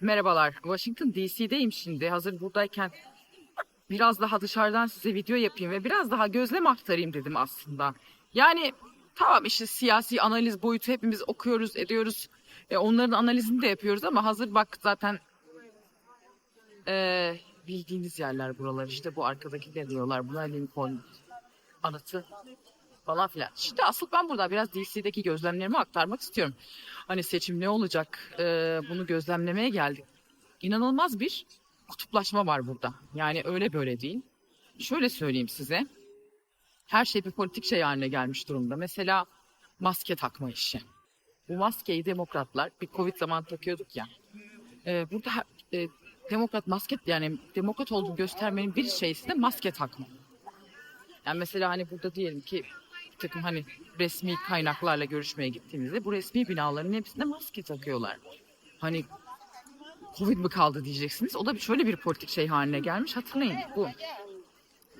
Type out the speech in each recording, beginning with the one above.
Merhabalar. Washington DC'deyim şimdi. Hazır buradayken biraz daha dışarıdan size video yapayım ve biraz daha gözlem aktarayım dedim aslında. Yani tamam işte siyasi analiz boyutu hepimiz okuyoruz, ediyoruz. E, onların analizini de yapıyoruz ama hazır bak zaten e, bildiğiniz yerler buralar. İşte bu arkadaki de diyorlar. Buna Lincoln anıtı falan filan. Şimdi asıl ben burada biraz DC'deki gözlemlerimi aktarmak istiyorum. Hani seçim ne olacak e, bunu gözlemlemeye geldik. İnanılmaz bir kutuplaşma var burada. Yani öyle böyle değil. Şöyle söyleyeyim size. Her şey bir politik şey haline gelmiş durumda. Mesela maske takma işi. Bu maskeyi demokratlar bir Covid zamanı takıyorduk ya. E, burada e, demokrat maske yani demokrat olduğunu göstermenin bir şeysi de maske takma. Yani mesela hani burada diyelim ki bir takım hani resmi kaynaklarla görüşmeye gittiğimizde bu resmi binaların hepsinde maske takıyorlar. Hani Covid mi kaldı diyeceksiniz. O da şöyle bir politik şey haline gelmiş. Hatırlayın bu.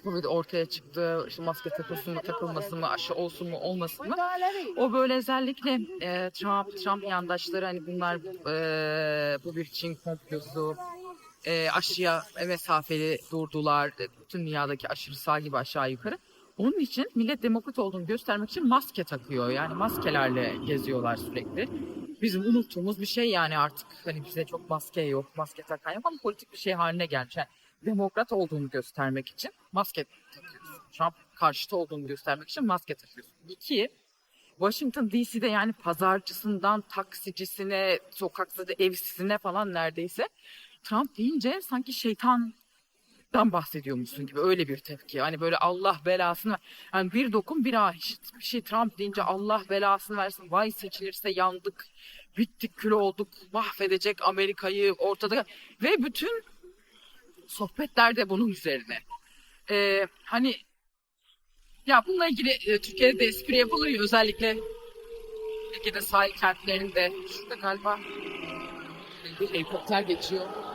Covid ortaya çıktı. İşte maske takılsın mı takılmasın mı aşı olsun mu olmasın mı. O böyle özellikle e, Trump, Trump yandaşları hani bunlar e, bu bir Çin komplosu. E, aşıya mesafeli durdular. E, Bütün dünyadaki aşırı sağ gibi aşağı yukarı. Onun için millet demokrat olduğunu göstermek için maske takıyor. Yani maskelerle geziyorlar sürekli. Bizim unuttuğumuz bir şey yani artık hani bize çok maske yok, maske takan yok ama politik bir şey haline gelmiş. Yani demokrat olduğunu göstermek için maske takıyorsun. Trump karşıtı olduğunu göstermek için maske takıyorsun. İki, Washington DC'de yani pazarcısından taksicisine, sokakta da evsizine falan neredeyse Trump deyince sanki şeytan dan bahsediyormuşsun gibi öyle bir tepki. Hani böyle Allah belasını. Yani bir dokun bir ah işte bir şey Trump deyince Allah belasını versin. Vay seçilirse yandık. Bittik kül olduk. Mahvedecek Amerika'yı ortada. Ve bütün sohbetler de bunun üzerine. Ee, hani ya bununla ilgili e, Türkiye'de de espri yapılır ya özellikle Ege'de sahil kentlerinde. Şurada galiba bir helikopter geçiyor.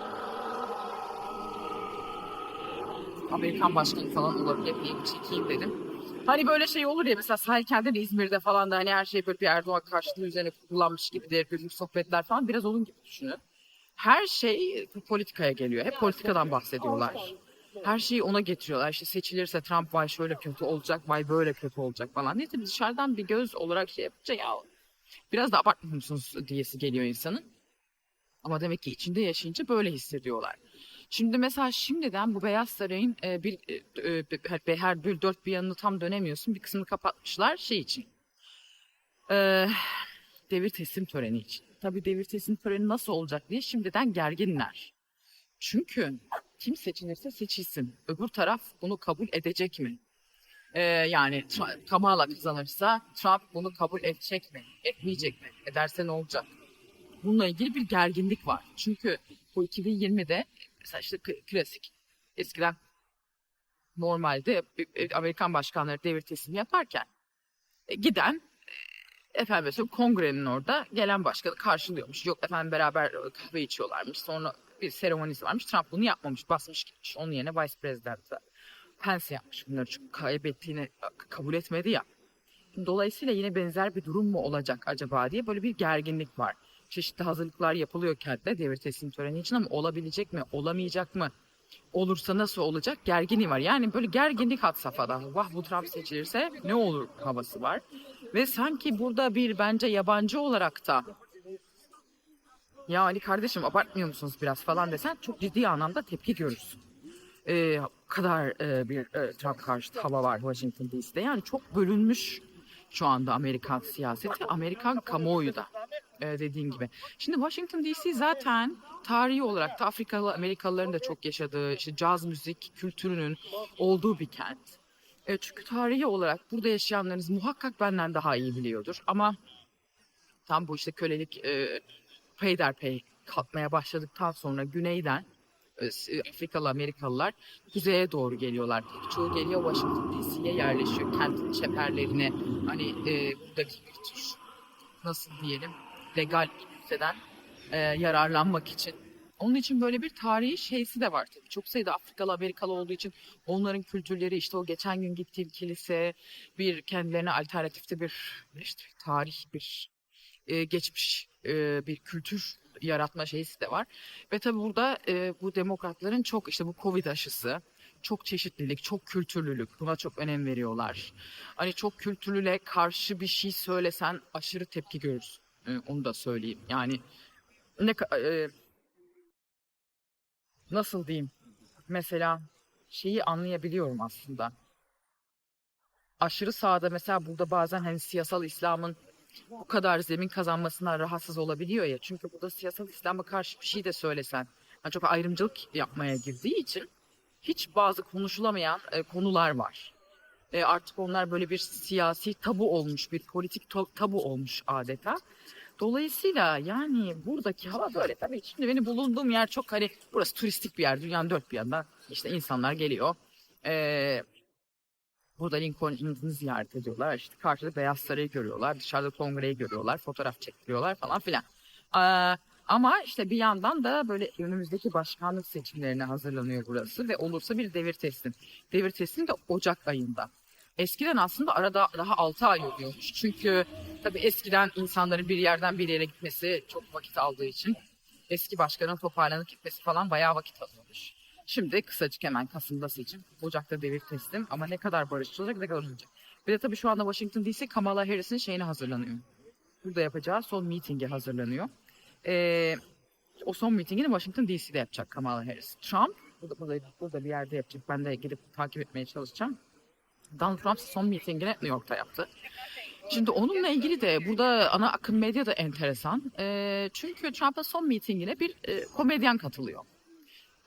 Amerikan başkanı falan olabilir diye bir çekeyim dedim. Hani böyle şey olur ya mesela sahil kentinde İzmir'de falan da hani her şey böyle bir Erdoğan karşılığı üzerine kullanmış gibidir. Günlük sohbetler falan biraz onun gibi düşünün. Her şey politikaya geliyor. Hep politikadan bahsediyorlar. Her şeyi ona getiriyorlar. İşte seçilirse Trump vay şöyle kötü olacak, vay böyle kötü olacak falan. Neyse dışarıdan bir göz olarak şey yapınca ya biraz da abartmıyor musunuz diyesi geliyor insanın. Ama demek ki içinde yaşayınca böyle hissediyorlar. Şimdi mesela şimdiden bu Beyaz Saray'ın e, bir e, e, her bir dört bir yanını tam dönemiyorsun. Bir kısmını kapatmışlar şey için. E, devir teslim töreni için. Tabii devir teslim töreni nasıl olacak diye şimdiden gerginler. Çünkü kim seçilirse seçilsin. Öbür taraf bunu kabul edecek mi? E, yani Kamala kazanırsa Trump bunu kabul edecek mi? Etmeyecek mi? Ederse ne olacak? Bununla ilgili bir gerginlik var. Çünkü bu 2020'de mesela işte klasik eskiden normalde Amerikan başkanları devir teslimi yaparken e, giden e, efendim mesela kongrenin orada gelen başkanı karşılıyormuş. Yok efendim beraber e, kahve içiyorlarmış. Sonra bir seremonisi varmış. Trump bunu yapmamış. Basmış gitmiş. Onun yerine Vice President Pence yapmış bunları. Çünkü kaybettiğini kabul etmedi ya. Dolayısıyla yine benzer bir durum mu olacak acaba diye böyle bir gerginlik var. Çeşitli hazırlıklar yapılıyor kentte devir teslim töreni için ama olabilecek mi, olamayacak mı? Olursa nasıl olacak? Gerginliği var. Yani böyle gerginlik had safhada. Vah bu Trump seçilirse ne olur havası var. Ve sanki burada bir bence yabancı olarak da ya Ali kardeşim abartmıyor musunuz biraz falan desen çok ciddi anlamda tepki görürsün. Ee, kadar e, bir e, Trump karşıtı hava var Washington DC'de. Yani çok bölünmüş şu anda Amerikan siyaseti, Amerikan kamuoyu da e, dediğin gibi. Şimdi Washington DC zaten tarihi olarak da Afrikalı Amerikalıların da çok yaşadığı işte caz müzik kültürünün olduğu bir kent. E, çünkü tarihi olarak burada yaşayanlarınız muhakkak benden daha iyi biliyordur. Ama tam bu işte kölelik e, peyderpey kalkmaya başladıktan sonra güneyden Afrikalı Amerikalılar kuzeye doğru geliyorlar. Çoğu geliyor Washington DC'ye yerleşiyor. Kentin çeperlerine hani e, buradaki bir tür nasıl diyelim legal ülkeden e, yararlanmak için. Onun için böyle bir tarihi şeysi de var tabii. Çok sayıda Afrikalı Amerikalı olduğu için onların kültürleri işte o geçen gün gittiğim kilise bir kendilerine alternatifte bir işte tarih bir e, geçmiş e, bir kültür yaratma şeysi de var. Ve tabii burada e, bu demokratların çok işte bu Covid aşısı, çok çeşitlilik, çok kültürlülük buna çok önem veriyorlar. Hani çok kültürlüle karşı bir şey söylesen aşırı tepki görürsün. E, onu da söyleyeyim. Yani ne e, nasıl diyeyim? Mesela şeyi anlayabiliyorum aslında. Aşırı sağda mesela burada bazen hani siyasal İslam'ın bu kadar zemin kazanmasından rahatsız olabiliyor ya. Çünkü burada siyasal İslam'a karşı bir şey de söylesen. Yani çok ayrımcılık yapmaya girdiği için hiç bazı konuşulamayan e, konular var. E, artık onlar böyle bir siyasi tabu olmuş, bir politik tabu olmuş adeta. Dolayısıyla yani buradaki hava böyle tabii şimdi benim bulunduğum yer çok hani burası turistik bir yer. Dünyanın dört bir yanından işte insanlar geliyor. Ee, burada Lincoln'u ziyaret ediyorlar. İşte karşıda Beyaz Sarayı görüyorlar. Dışarıda kongreyi görüyorlar. Fotoğraf çektiriyorlar falan filan. Ee, ama işte bir yandan da böyle önümüzdeki başkanlık seçimlerine hazırlanıyor burası ve olursa bir devir teslim. Devir teslim de Ocak ayında. Eskiden aslında arada daha 6 ay oluyormuş. Çünkü tabii eskiden insanların bir yerden bir yere gitmesi çok vakit aldığı için eski başkanın toparlanıp gitmesi falan bayağı vakit alıyormuş. Şimdi kısacık hemen Kasım'da seçim. Ocak'ta devir teslim ama ne kadar barışçı olacak ne kadar olacak. Bir de tabii şu anda Washington DC Kamala Harris'in şeyine hazırlanıyor. Burada yapacağı son mitinge hazırlanıyor. Ee, o son mitingini Washington DC'de yapacak Kamala Harris. Trump burada, burada, bir yerde yapacak. Ben de gidip takip etmeye çalışacağım. Donald Trump son mitingini New York'ta yaptı. Şimdi onunla ilgili de burada ana akım medya da enteresan. Ee, çünkü Trump'ın son mitingine bir e, komedyen katılıyor.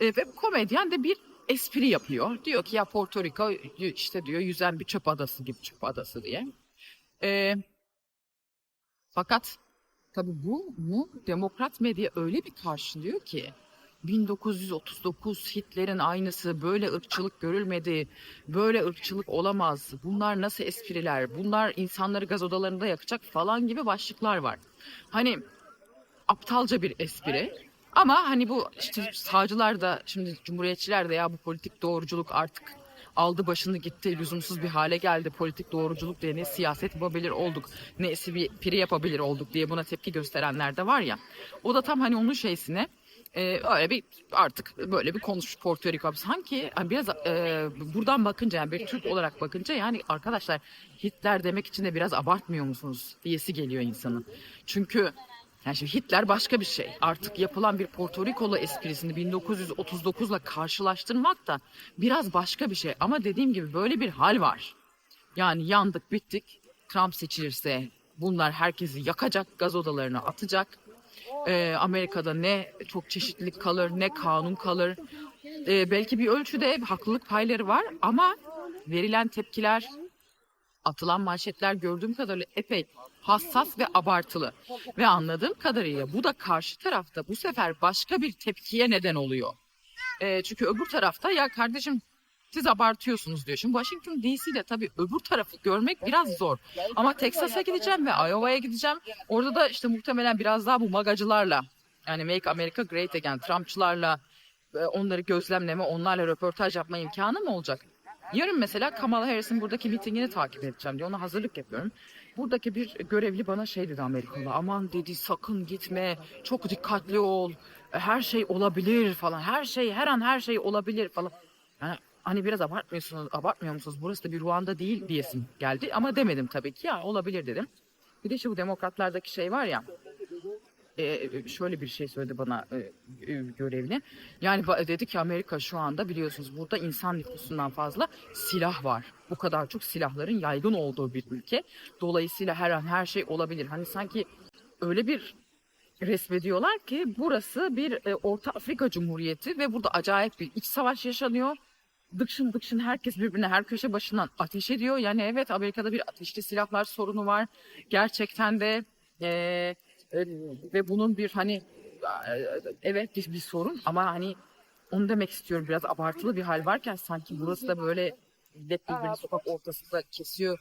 E, ve komedyen de bir espri yapıyor. Diyor ki ya Porto Rico işte diyor yüzen bir çöp adası gibi çöp adası diye. E, fakat tabii bu, bu demokrat medya öyle bir karşılıyor ki 1939 Hitler'in aynısı böyle ırkçılık görülmedi. Böyle ırkçılık olamaz. Bunlar nasıl espriler? Bunlar insanları gaz odalarında yakacak falan gibi başlıklar var. Hani aptalca bir espri. Ama hani bu işte sağcılar da şimdi cumhuriyetçiler de ya bu politik doğruculuk artık aldı başını gitti lüzumsuz bir hale geldi. Politik doğruculuk diye ne siyaset yapabilir olduk ne espri yapabilir olduk diye buna tepki gösterenler de var ya. O da tam hani onun şeysine e, öyle bir artık böyle bir konuş Porto Rico sanki hani biraz e, buradan bakınca yani bir Türk olarak bakınca yani arkadaşlar Hitler demek için de biraz abartmıyor musunuz diyesi geliyor insanın. Çünkü yani şimdi Hitler başka bir şey. Artık yapılan bir Porto Rikolu esprisini 1939'la karşılaştırmak da biraz başka bir şey. Ama dediğim gibi böyle bir hal var. Yani yandık bittik. Trump seçilirse bunlar herkesi yakacak, gaz odalarına atacak. Ee, Amerika'da ne çok çeşitlilik kalır, ne kanun kalır. Ee, belki bir ölçüde haklılık payları var ama verilen tepkiler, atılan manşetler gördüğüm kadarıyla epey hassas ve abartılı. Ve anladığım kadarıyla bu da karşı tarafta bu sefer başka bir tepkiye neden oluyor. Ee, çünkü öbür tarafta ya kardeşim siz abartıyorsunuz diyor. Şimdi Washington DC'de tabii öbür tarafı görmek biraz zor. Ama Texas'a gideceğim ve Iowa'ya gideceğim. Orada da işte muhtemelen biraz daha bu magacılarla yani Make America Great Again Trumpçılarla e, onları gözlemleme, onlarla röportaj yapma imkanım olacak. Yarın mesela Kamala Harris'in buradaki mitingini takip edeceğim diye ona hazırlık yapıyorum. Buradaki bir görevli bana şey dedi Amerikalı. Aman dedi sakın gitme. Çok dikkatli ol. Her şey olabilir falan. Her şey her an her şey olabilir falan. Yani hani biraz abartmıyorsunuz, abartmıyor musunuz? Burası da bir Ruanda değil diyesim geldi. Ama demedim tabii ki ya olabilir dedim. Bir de şu demokratlardaki şey var ya e, şöyle bir şey söyledi bana e, e, görevli. Yani dedi ki Amerika şu anda biliyorsunuz burada insan nüfusundan fazla silah var. Bu kadar çok silahların yaygın olduğu bir ülke. Dolayısıyla her an her şey olabilir. Hani sanki öyle bir resmediyorlar ki burası bir e, Orta Afrika Cumhuriyeti ve burada acayip bir iç savaş yaşanıyor. Dıkşın dıkşın herkes birbirine her köşe başından ateş ediyor. Yani evet Amerika'da bir ateşli silahlar sorunu var. Gerçekten de e, ve bunun bir hani e, evet bir, bir sorun ama hani onu demek istiyorum biraz abartılı bir hal varken sanki burası da böyle millet birbirini sokak ortasında kesiyor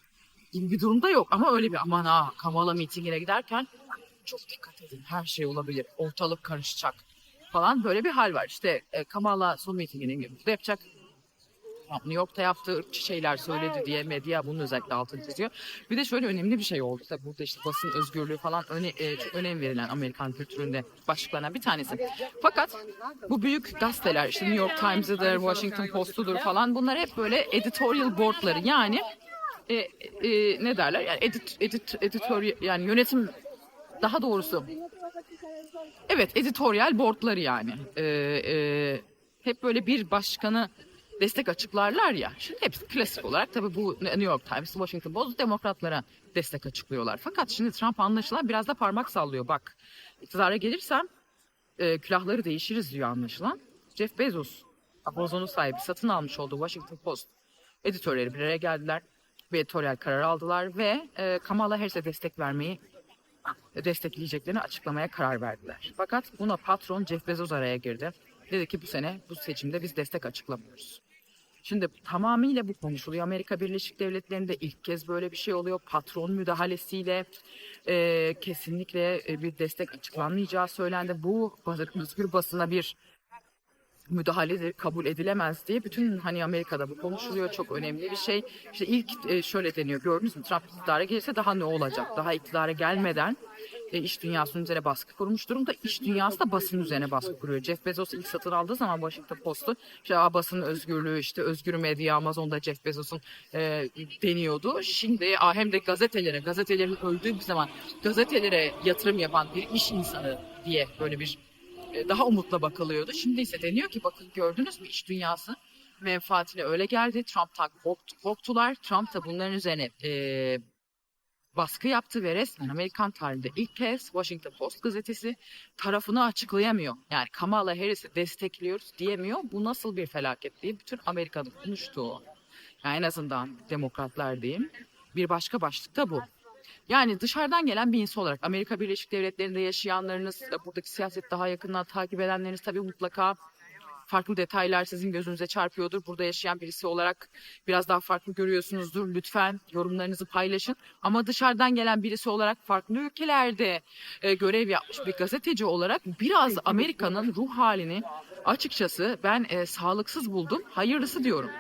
gibi bir durumda yok. Ama öyle bir aman ha Kamala mitingine giderken çok dikkat edin her şey olabilir ortalık karışacak falan böyle bir hal var. İşte e, Kamala son mitingini burada yapacak New York'ta yaptığı ırkçı şeyler söyledi diye medya bunun özellikle altını çiziyor. Bir de şöyle önemli bir şey oldu. Tabii burada işte basın özgürlüğü falan öne, e, çok önem verilen Amerikan kültüründe başlıklarından bir tanesi. Fakat bu büyük gazeteler işte New York Times'ıdır, Washington Post'udur falan bunlar hep böyle editorial boardları yani e, e, ne derler yani edit, edit, editorial yani yönetim daha doğrusu evet editoryal boardları yani E, e, hep böyle bir başkanı destek açıklarlar ya. Şimdi hepsi klasik olarak tabii bu New York Times, Washington Post demokratlara destek açıklıyorlar. Fakat şimdi Trump anlaşılan biraz da parmak sallıyor. Bak iktidara gelirsem e, külahları değişiriz diyor anlaşılan. Jeff Bezos, Amazon'un sahibi satın almış olduğu Washington Post editörleri bir araya geldiler. Bir editoryal karar aldılar ve e, Kamala Harris'e destek vermeyi destekleyeceklerini açıklamaya karar verdiler. Fakat buna patron Jeff Bezos araya girdi. Dedi ki bu sene bu seçimde biz destek açıklamıyoruz. Şimdi tamamıyla bu konuşuluyor. Amerika Birleşik Devletleri'nde ilk kez böyle bir şey oluyor. Patron müdahalesiyle e, kesinlikle e, bir destek açıklanmayacağı söylendi. Bu özgür basına bir müdahale kabul edilemez diye bütün hani Amerika'da bu konuşuluyor çok önemli bir şey. İşte ilk e, şöyle deniyor gördünüz mü Trump iktidara gelirse daha ne olacak? Daha iktidara gelmeden e, iş dünyasının üzerine baskı kurmuş durumda. İş dünyası da basın üzerine baskı kuruyor. Jeff Bezos ilk satın aldığı zaman Washington Post'u işte "Aa, basın özgürlüğü işte özgür medya Amazon'da Jeff Bezos'un e, deniyordu. Şimdi aa, hem de gazetelere gazetelerin öldüğü bir zaman gazetelere yatırım yapan bir iş insanı diye böyle bir e, daha umutla bakılıyordu. Şimdi ise deniyor ki bakın gördünüz mü iş dünyası menfaatine öyle geldi. Trump'tan korktu, korktular. Trump da bunların üzerine e, baskı yaptı ve resmen Amerikan tarihinde ilk kez Washington Post gazetesi tarafını açıklayamıyor. Yani Kamala Harris'i destekliyoruz diyemiyor. Bu nasıl bir felaket diye bütün Amerika'nın konuştuğu. Yani en azından demokratlar diyeyim. Bir başka başlık da bu. Yani dışarıdan gelen bir insan olarak Amerika Birleşik Devletleri'nde yaşayanlarınız, buradaki siyaset daha yakından takip edenleriniz tabii mutlaka farklı detaylar sizin gözünüze çarpıyordur. Burada yaşayan birisi olarak biraz daha farklı görüyorsunuzdur. Lütfen yorumlarınızı paylaşın. Ama dışarıdan gelen birisi olarak farklı ülkelerde e, görev yapmış bir gazeteci olarak biraz Amerika'nın ruh halini açıkçası ben e, sağlıksız buldum. Hayırlısı diyorum.